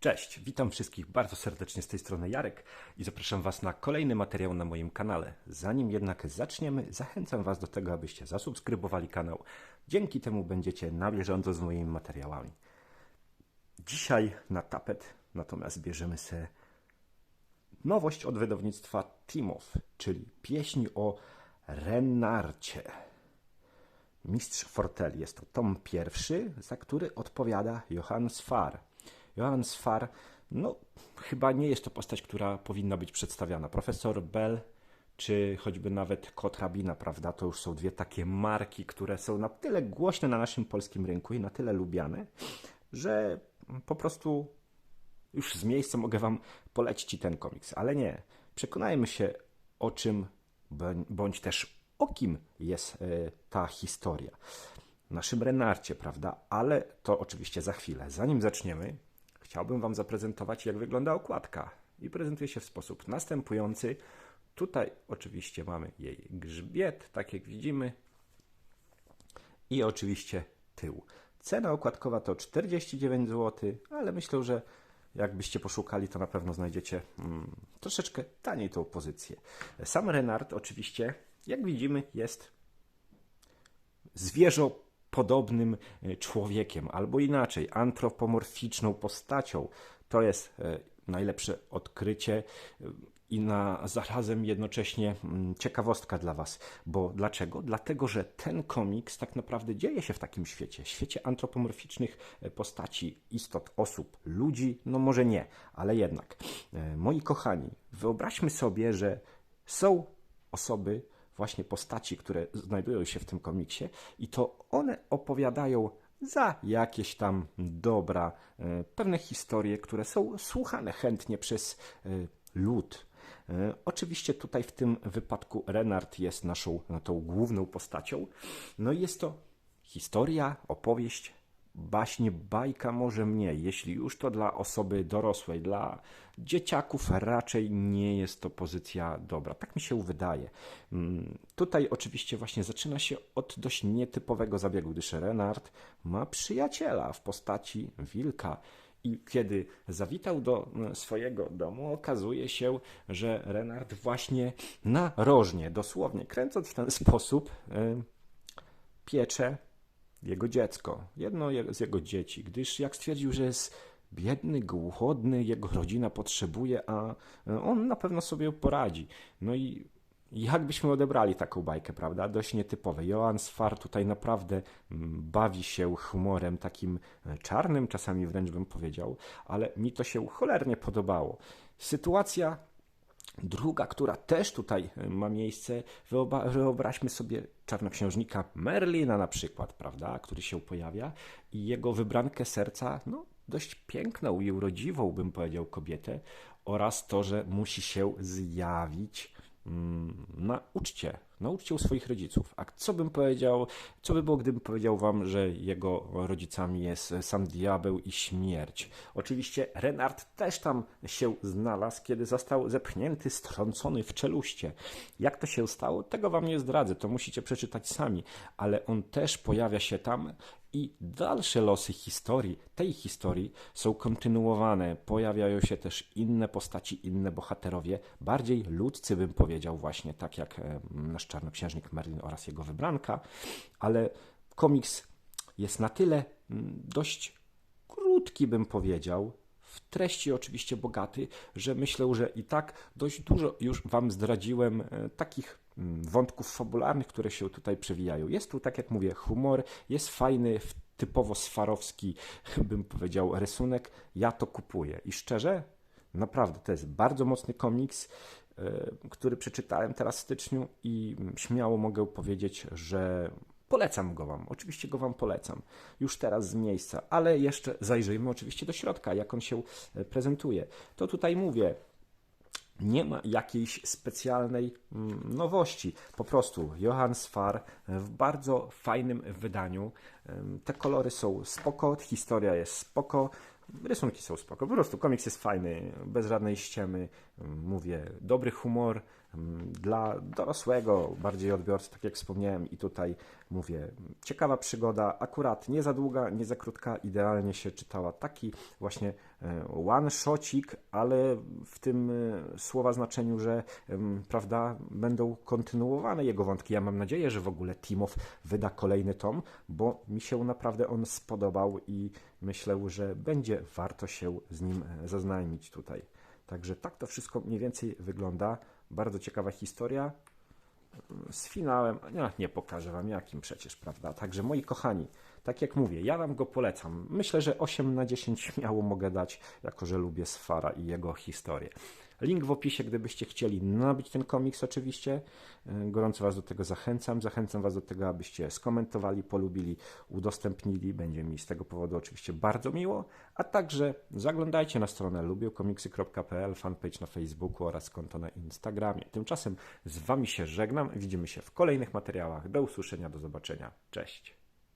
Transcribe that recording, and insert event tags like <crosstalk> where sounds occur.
Cześć, witam wszystkich bardzo serdecznie z tej strony Jarek i zapraszam Was na kolejny materiał na moim kanale. Zanim jednak zaczniemy, zachęcam Was do tego, abyście zasubskrybowali kanał. Dzięki temu będziecie na bieżąco z moimi materiałami. Dzisiaj na tapet natomiast bierzemy sobie nowość od wydawnictwa Timow, czyli pieśń o Renarcie. Mistrz Fortel jest to tom pierwszy, za który odpowiada Johann Sfar. Johann Sfar, no chyba nie jest to postać, która powinna być przedstawiana. Profesor Bell czy choćby nawet Kot Rabina, prawda? To już są dwie takie marki, które są na tyle głośne na naszym polskim rynku i na tyle lubiane, że po prostu już z miejsca mogę Wam polecić ten komiks. Ale nie, przekonajmy się o czym, bądź też o kim jest e, ta historia. Naszym Renarcie, prawda? Ale to oczywiście za chwilę. Zanim zaczniemy, chciałbym Wam zaprezentować, jak wygląda okładka. I prezentuje się w sposób następujący. Tutaj oczywiście mamy jej grzbiet, tak jak widzimy. I oczywiście tył. Cena okładkowa to 49 zł, ale myślę, że jakbyście poszukali, to na pewno znajdziecie mm, troszeczkę taniej tą pozycję. Sam Renard oczywiście, jak widzimy, jest zwierzą podobnym e, człowiekiem, albo inaczej, antropomorficzną postacią. To jest e, najlepsze odkrycie e, i na zarazem jednocześnie mm, ciekawostka dla Was. Bo dlaczego? Dlatego, że ten komiks tak naprawdę dzieje się w takim świecie. Świecie antropomorficznych postaci, istot, osób, ludzi, no może nie, ale jednak. Moi kochani, wyobraźmy sobie, że są osoby, właśnie postaci, które znajdują się w tym komiksie, i to one opowiadają za jakieś tam dobra e, pewne historie, które są słuchane chętnie przez e, lud. E, oczywiście tutaj w tym wypadku Renard jest naszą tą główną postacią. No i jest to historia, opowieść baśnie, bajka może mniej. Jeśli już to dla osoby dorosłej, dla dzieciaków raczej nie jest to pozycja dobra. Tak mi się wydaje. Mm, tutaj oczywiście właśnie zaczyna się od dość nietypowego zabiegu, gdyż Renard ma przyjaciela w postaci wilka. I kiedy zawitał do mm, swojego domu, okazuje się, że Renard właśnie na rożnie, dosłownie kręcąc w ten sposób, piecze jego dziecko, jedno z jego dzieci, gdyż jak stwierdził, że jest biedny, głodny, jego rodzina potrzebuje, a on na pewno sobie poradzi. No i jak byśmy odebrali taką bajkę, prawda? Dość nietypowe. Johan Sfar tutaj naprawdę mm, bawi się humorem takim e, czarnym, czasami wręcz bym powiedział, ale mi to się cholernie podobało. Sytuacja Druga, która też tutaj e, ma miejsce, wyobraźmy sobie czarnoksiężnika Merlina na przykład, prawda, który się pojawia i jego wybrankę serca, no dość piękną i urodziwą, bym powiedział, kobietę oraz to, że musi się zjawić mm, na uczcie Nauczcie u swoich rodziców. A co bym powiedział, co by było, gdybym powiedział wam, że jego rodzicami jest sam diabeł i śmierć? Oczywiście Renard też tam się znalazł, kiedy został zepchnięty, strącony w czeluście. Jak to się stało? Tego wam nie zdradzę, to musicie przeczytać sami, ale on też pojawia się tam i dalsze losy historii, tej historii są kontynuowane. Pojawiają się też inne postaci, inne bohaterowie, bardziej ludzcy bym powiedział właśnie, tak jak nasz czarnoksiężnik Merlin oraz jego wybranka, ale komiks jest na tyle mm, dość krótki, bym powiedział, w treści oczywiście bogaty, że myślę, że i tak dość dużo już Wam zdradziłem e, takich mm, wątków fabularnych, które się tutaj przewijają. Jest tu, tak jak mówię, humor, jest fajny, typowo sfarowski, <laughs> bym powiedział, rysunek. Ja to kupuję i szczerze, naprawdę to jest bardzo mocny komiks. E, który przeczytałem teraz w styczniu i śmiało mogę powiedzieć, że polecam go Wam. Oczywiście go Wam polecam już teraz z miejsca, ale jeszcze zajrzyjmy oczywiście do środka, jak on się e, prezentuje. To tutaj mówię, nie ma jakiejś specjalnej mm, nowości. Po prostu Johann Sfar w bardzo fajnym wydaniu. Te kolory są spoko, historia jest spoko. Rysunki są spoko. Po prostu komiks jest fajny, bez żadnej ściemy. Mówię, dobry humor, mm, dla dorosłego bardziej odbiorcy, tak jak wspomniałem i tutaj mówię, ciekawa przygoda, akurat nie za długa, nie za krótka, idealnie się czytała. Taki właśnie one-shocik, ale w tym e, słowa znaczeniu, że prawda, będą kontynuowane jego wątki. Ja mam nadzieję, że w ogóle Timow wyda kolejny tom, bo mi się naprawdę on spodobał i myślę, że będzie warto się z nim e, zaznajomić tutaj. Także tak to wszystko mniej więcej wygląda. Bardzo ciekawa historia z finałem. Nie, pokażę Wam jakim przecież, prawda? Także moi kochani, tak jak mówię, ja Wam go polecam. Myślę, że 8 na 10 śmiało mogę dać, jako że lubię Sfara i jego historię. Link w opisie, gdybyście chcieli nabyć ten komiks, oczywiście. E, Gorąco Was do tego zachęcam. Zachęcam Was do tego, abyście skomentowali, polubili, udostępnili. Będzie mi z tego powodu oczywiście bardzo miło. A także zaglądajcie na stronę lubiłkomiksy.pl, fanpage na Facebooku oraz konto na Instagramie. Tymczasem z Wami się żegnam. Widzimy się w kolejnych materiałach. Do usłyszenia, do zobaczenia. Cześć.